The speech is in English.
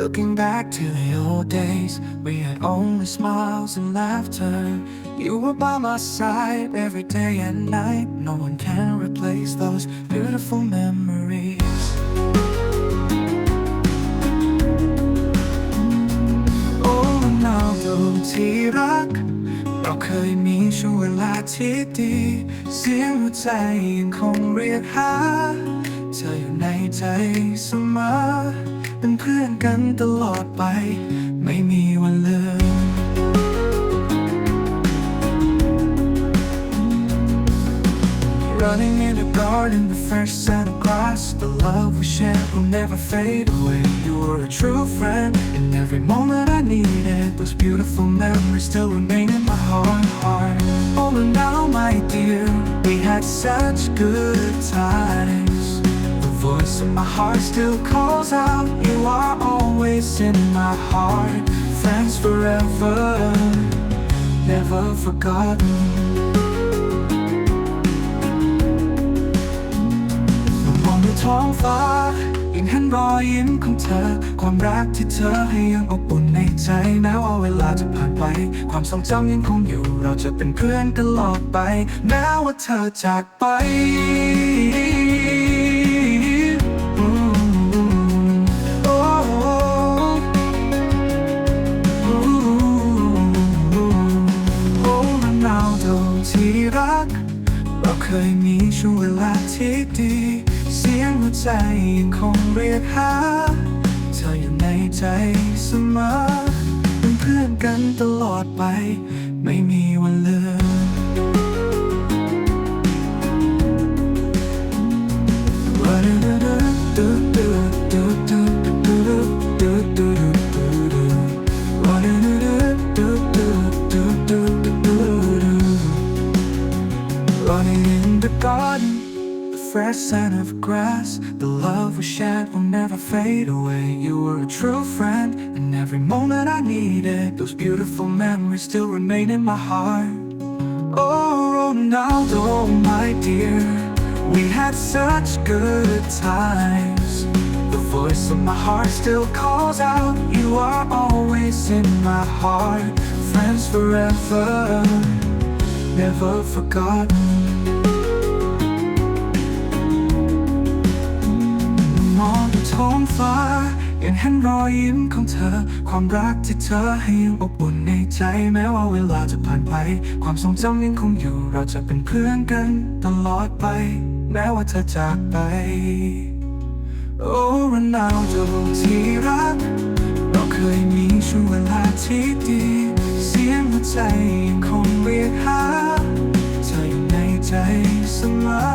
Looking back to the old days, we had only smiles and laughter. You were by my side every day and night. No one can replace those beautiful memories. Oh Ronaldo ที่รัก เราเคยมีช่วงเวลาที่ดี เสียงหัวใจยังคงเรียกหา เธออยู่ในใจเสมอ เป็นเพื่อนกันตลอดไป ไม่มีวันลืม Running in the garden, the first set of grass The love we shared will never fade away You were a true friend In every moment I needed Those beautiful memories still remain in my heart, heart. Oh, and now, my dear We had such good times The Voice of my heart still calls out You are always in my heart Friends forever Never forgotten มองดูท้องฟ้ายังเห็นรอยยิ้มของเธอ ความรักที่เธอให้ยังอบอุ่นในใจแม้ว่าเวลาจะผ่านไป ความทรงจำยังคงอยู่ เราจะเป็นเพื่อนตลอดไป แม้ว่าเธอจากไป เราเคยมีช่วงเวลาที่ดี เสียงหัวใจยังคงเรียกหา เธออยู่ในใจเสมอเป็นเพื่อนกันตลอดไป the scent of grass, the love we shared will never fade away. You were a true friend, and every moment I needed, those beautiful memories still remain in my heart. Oh, Ronaldo, my dear, we had such good times. The voice of my heart still calls out, You are always in my heart, friends forever, never forgotten. องฟ้า ยังเห็นรอยยิ้มของเธอ ความรักที่เธอให้ยังอบอุ่นในใจแม้ว่าเวลาจะผ่านไป ความทรงจำยังคงอยู่เราจะเป็นเพื่อนกันตลอดไป แม้ว่าเธอจากไป โอ้รันนาวจะที่รัก เราเคยมีช่วงเวลาที่ดี เสียงหัวใจยังคงเรียกหาเธออยู่ในใจเสมอ